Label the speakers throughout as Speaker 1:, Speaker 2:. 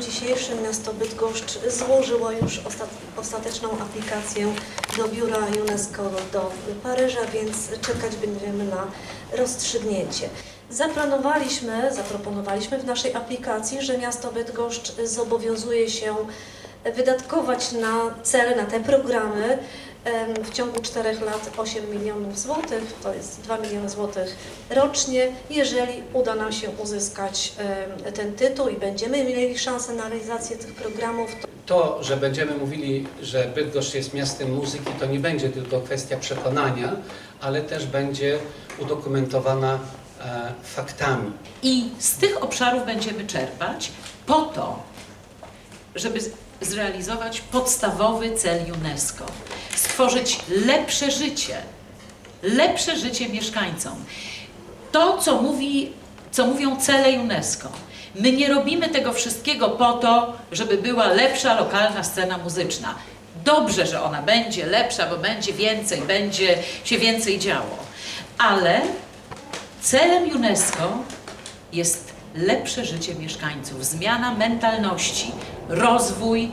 Speaker 1: Dzisiejsze miasto Bydgoszcz złożyło już ostat, ostateczną aplikację do biura UNESCO do Paryża, więc czekać będziemy na rozstrzygnięcie. Zaplanowaliśmy, zaproponowaliśmy w naszej aplikacji, że miasto Bydgoszcz zobowiązuje się wydatkować na cele, na te programy w ciągu 4 lat 8 milionów złotych, to jest 2 miliony złotych rocznie, jeżeli uda nam się uzyskać ten tytuł i będziemy mieli szansę na realizację tych programów, to
Speaker 2: To, że będziemy mówili, że Bydgoszcz jest miastem muzyki, to nie będzie tylko kwestia przekonania, ale też będzie udokumentowana e, faktami.
Speaker 3: I z tych obszarów będziemy czerpać po to, żeby zrealizować podstawowy cel UNESCO. Stworzyć lepsze życie, lepsze życie mieszkańcom. To, co, mówi, co mówią cele UNESCO. My nie robimy tego wszystkiego po to, żeby była lepsza lokalna scena muzyczna. Dobrze, że ona będzie lepsza, bo będzie więcej, będzie się więcej działo. Ale celem UNESCO jest lepsze życie mieszkańców, zmiana mentalności, rozwój,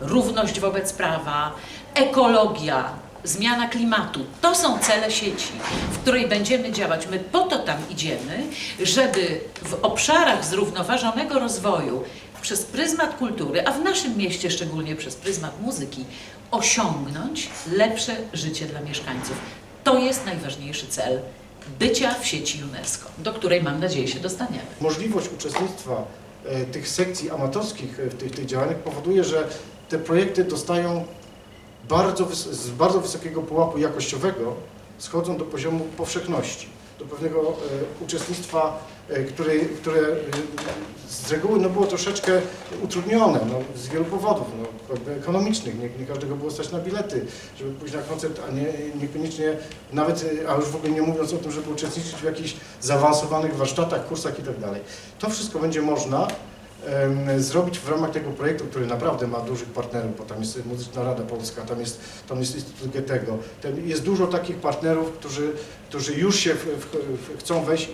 Speaker 3: równość wobec prawa, ekologia, zmiana klimatu. To są cele sieci, w której będziemy działać. My po to tam idziemy, żeby w obszarach zrównoważonego rozwoju przez pryzmat kultury, a w naszym mieście szczególnie przez pryzmat muzyki, osiągnąć lepsze życie dla mieszkańców. To jest najważniejszy cel bycia w sieci UNESCO, do której mam nadzieję się dostaniemy.
Speaker 4: Możliwość uczestnictwa e, tych sekcji amatorskich e, w tych, tych działaniach powoduje, że te projekty dostają bardzo, z bardzo wysokiego pułapu jakościowego, schodzą do poziomu powszechności, do pewnego e, uczestnictwa, e, które, które e, z reguły no, było troszeczkę utrudnione no, z wielu powodów, no, ekonomicznych. Nie, nie każdego było stać na bilety, żeby pójść na koncert, a nie, niekoniecznie nawet, a już w ogóle nie mówiąc o tym, żeby uczestniczyć w jakichś zaawansowanych warsztatach, kursach itd. To wszystko będzie można zrobić w ramach tego projektu, który naprawdę ma dużych partnerów, bo tam jest Muzyczna Rada Polska, tam jest, tam jest Instytut Goethego. Jest dużo takich partnerów, którzy, którzy już się w, w, w, chcą wejść